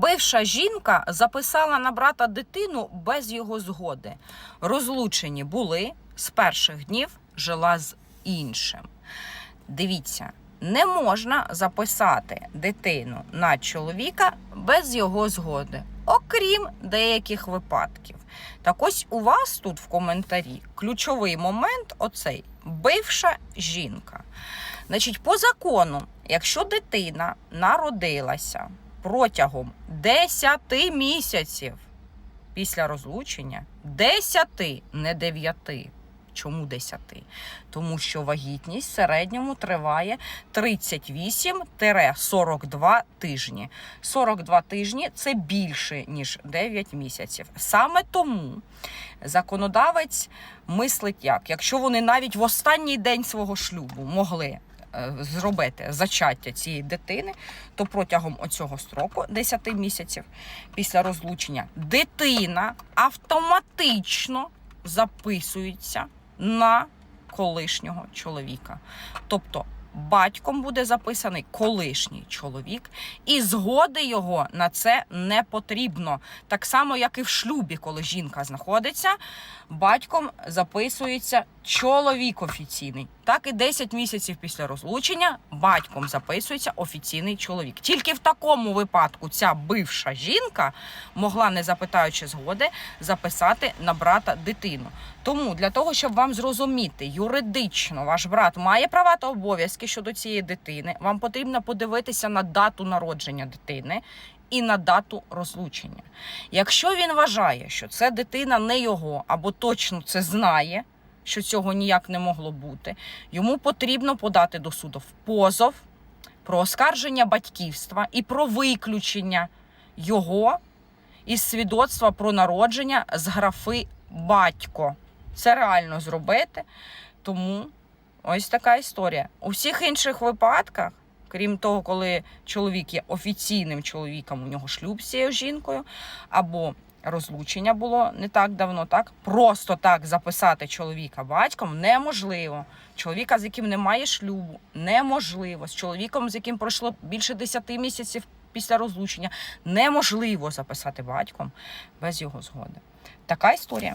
Бивша жінка записала на брата дитину без його згоди. Розлучені були з перших днів жила з іншим. Дивіться, не можна записати дитину на чоловіка без його згоди, окрім деяких випадків. Так ось у вас тут в коментарі ключовий момент оцей бивша жінка. Значить, по закону, якщо дитина народилася протягом 10 місяців після розлучення, 10, не 9. Чому 10? Тому що вагітність в середньому триває 38-42 тижні. 42 тижні це більше, ніж 9 місяців. Саме тому законодавець мислить як, якщо вони навіть в останній день свого шлюбу могли зробити зачаття цієї дитини, то протягом оцього строку 10 місяців після розлучення дитина автоматично записується на колишнього чоловіка. Тобто батьком буде записаний колишній чоловік, і згоди його на це не потрібно. Так само, як і в шлюбі, коли жінка знаходиться, батьком записується чоловік офіційний. Так і 10 місяців після розлучення батьком записується офіційний чоловік. Тільки в такому випадку ця бивша жінка могла, не запитаючи згоди, записати на брата дитину. Тому для того, щоб вам зрозуміти, юридично ваш брат має права та обов'язки щодо цієї дитини, вам потрібно подивитися на дату народження дитини. І на дату розлучення. Якщо він вважає, що це дитина не його, або точно це знає, що цього ніяк не могло бути, йому потрібно подати до суду позов про оскарження батьківства і про виключення його із свідоцтва про народження з графи батько. Це реально зробити. Тому ось така історія. У всіх інших випадках, крім того, коли чоловік є офіційним чоловіком, у нього шлюб з цією жінкою, або розлучення було не так давно, так просто так записати чоловіка батьком неможливо. Чоловіка, з яким немає шлюбу, неможливо. З чоловіком, з яким пройшло більше 10 місяців після розлучення, неможливо записати батьком без його згоди. Така історія.